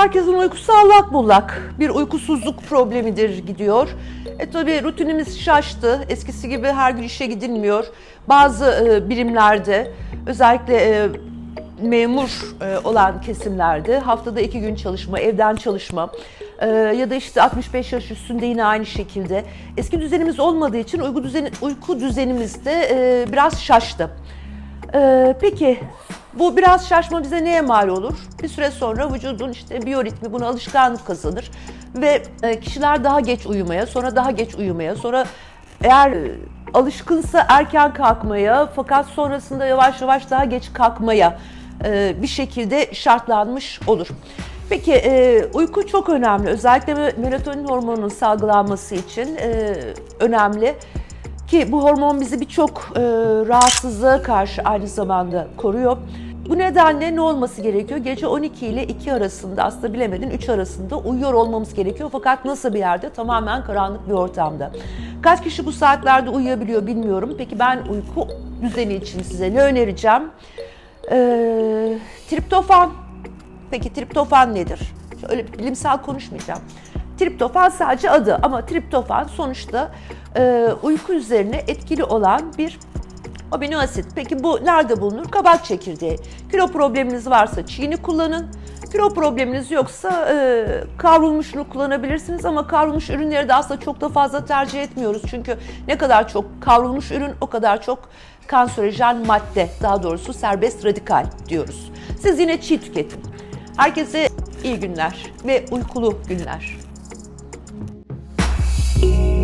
herkesin uykusu allak bullak. Bir uykusuzluk problemidir gidiyor. E tabi rutinimiz şaştı. Eskisi gibi her gün işe gidilmiyor. Bazı e, birimlerde özellikle e, memur e, olan kesimlerde haftada iki gün çalışma, evden çalışma e, ya da işte 65 yaş üstünde yine aynı şekilde. Eski düzenimiz olmadığı için uyku, düzeni, uyku düzenimiz de e, biraz şaştı. Peki bu biraz şaşma bize neye mal olur? Bir süre sonra vücudun işte biyoritmi buna alışkanlık kazanır ve e, kişiler daha geç uyumaya, sonra daha geç uyumaya, sonra eğer e, alışkınsa erken kalkmaya fakat sonrasında yavaş yavaş daha geç kalkmaya e, bir şekilde şartlanmış olur. Peki uyku çok önemli. Özellikle melatonin hormonunun salgılanması için e, önemli. Ki bu hormon bizi birçok e, rahatsızlığa karşı aynı zamanda koruyor. Bu nedenle ne olması gerekiyor? Gece 12 ile 2 arasında aslında bilemedin 3 arasında uyuyor olmamız gerekiyor. Fakat nasıl bir yerde? Tamamen karanlık bir ortamda. Kaç kişi bu saatlerde uyuyabiliyor bilmiyorum. Peki ben uyku düzeni için size ne önereceğim? Ee, triptofan. Peki triptofan nedir? Öyle bilimsel konuşmayacağım. Triptofan sadece adı ama triptofan sonuçta e, uyku üzerine etkili olan bir amino asit. Peki bu nerede bulunur? Kabak çekirdeği. Kilo probleminiz varsa çiğini kullanın. Kilo probleminiz yoksa e, kavrulmuşunu kullanabilirsiniz ama kavrulmuş ürünleri de aslında çok da fazla tercih etmiyoruz. Çünkü ne kadar çok kavrulmuş ürün o kadar çok kanserojen madde, daha doğrusu serbest radikal diyoruz. Siz yine çiğ tüketin. Herkese iyi günler ve uykulu günler. You.